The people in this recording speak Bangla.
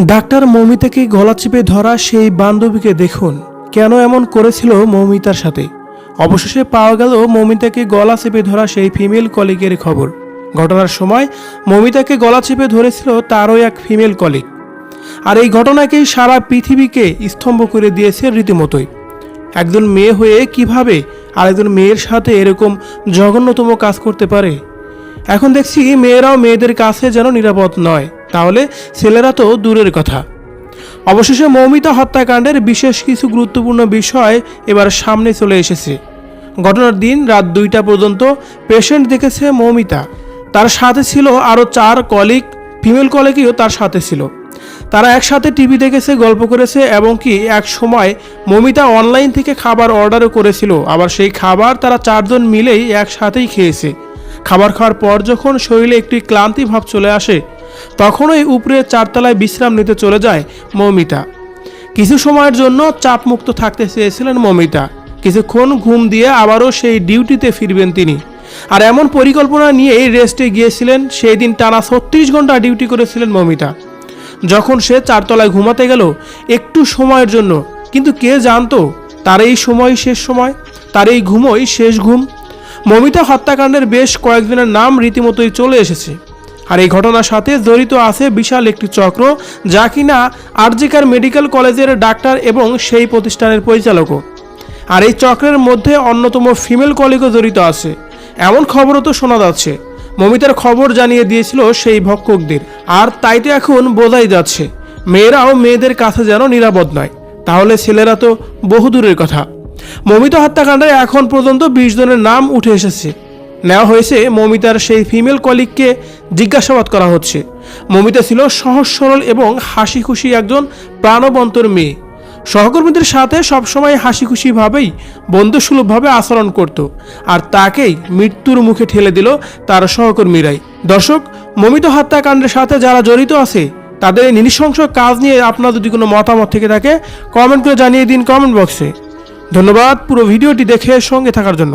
ডাক্তার মৌমিতাকে গলা চেপে ধরা সেই বান্ধবীকে দেখুন। কেন এমন করেছিল মৌমিতার সাথে? অবশেষে পাওয়া গেল মৌমিতাকে গলা চেপে ধরা সেই ফিমেল কলিগের খবর। ঘটনার সময় মৌমিতাকে গলা চেপে ধরেছিল তারও এক ফিমেল কলিগ। আর এই ঘটনাকেই সারা পৃথিবীকে স্তম্ভ করে দিয়েছে রীতিমতোই। একজন মেয়ে হয়ে কীভাবে আরেকজন মেয়ের সাথে এরকম জঘন্যতম কাজ করতে পারে? এখন দেখছি মেয়েরাও মেয়েদের কাছে যেন নিরাপদ নয়। তাহলে ছেলেরা তো দূরের কথা। অবশেষে মৌমিতা হত্যাকাণ্ডের বিশেষ কিছু গুরুত্বপূর্ণ বিষয় এবার সামনে চলে এসেছে। ঘটনার দিন রাত দুইটা পর্যন্ত পেশেন্ট দেখেছে মৌমিতা। তার সাথে ছিল আরও চার কলিগ ফিমেল কলিগও তার সাথে ছিল। তারা একসাথে টিভি দেখেছে, গল্প করেছে এবং কি এক সময় মমিতা অনলাইন থেকে খাবার অর্ডারও করেছিল। আবার সেই খাবার তারা চারজন মিলেই একসাথেই খেয়েছে। খাবার খাওয়ার পর যখন শরীরে একটি ক্লান্তি ভাব চলে আসে তখনই উপরে চারতলায় বিশ্রাম নিতে চলে যায় মৌমিতা। কিছু সময়ের জন্য চাপমুক্ত থাকতে চেয়েছিলেন মমিতা। কিছুক্ষণ ঘুম দিয়ে আবারও সেই ডিউটিতে ফিরবেন তিনি। আর এমন পরিকল্পনা নিয়েই রেস্টে গিয়েছিলেন, সেই দিন টানা ছত্রিশ ঘণ্টা ডিউটি করেছিলেন মমিতা। যখন সে চারতলায় ঘুমাতে গেল, একটু সময়ের জন্য, কিন্তু কে জানতো, তার এই সময় শেষ সময়, তার এই ঘুমই শেষ ঘুম। মমিতা হত্যাকাণ্ডের বেশ কয়েকজনের নাম রীতিমতোই চলে এসেছে। আর এই ঘটনার সাথে জড়িত আছে বিশাল একটি চক্র, যা কিনা আরজিকার মেডিকেল কলেজের ডাক্তার এবং সেই প্রতিষ্ঠানের পরিচালকও। আর এই চক্রের মধ্যে অন্যতম ফিমেল কলিগও জড়িত আছে। এমন খবরও তো শোনা যাচ্ছে। মমিতার খবর জানিয়ে দিয়েছিল সেই ভক্ষকদের। আর তাই তো এখন বোঝাই যাচ্ছে, মেয়েরাও মেয়েদের কাছে যেন নিরাপদ নয়। তাহলে ছেলেরা তো বহুদূরের কথা। মমিতা হত্যাকাণ্ডে এখন পর্যন্ত বিশ জনের নাম উঠে এসেছে। নেওয়া হয়েছে মমিতার সেই ফিমেল কলিগকে জিজ্ঞাসাবাদ করা হচ্ছে। মমিতা ছিল সহজ, সরল এবং হাসি খুশি একজন প্রাণবন্তর মেয়ে। সহকর্মীদের সাথে সবসময় হাসি খুশিভাবেই বন্ধুসুলভভাবে আচরণ করত আর তাকেই মৃত্যুর মুখে ঠেলে দিল তার সহকর্মীরাই। দর্শক, মমিত হত্যাকাণ্ডের সাথে যারা জড়িত আছে, তাদের নৃশংস কাজ নিয়ে আপনার যদি কোনো মতামত থেকে থাকে কমেন্ট করে জানিয়ে দিন কমেন্ট বক্সে ধন্যবাদ পুরো ভিডিওটি দেখে সঙ্গে থাকার জন্য।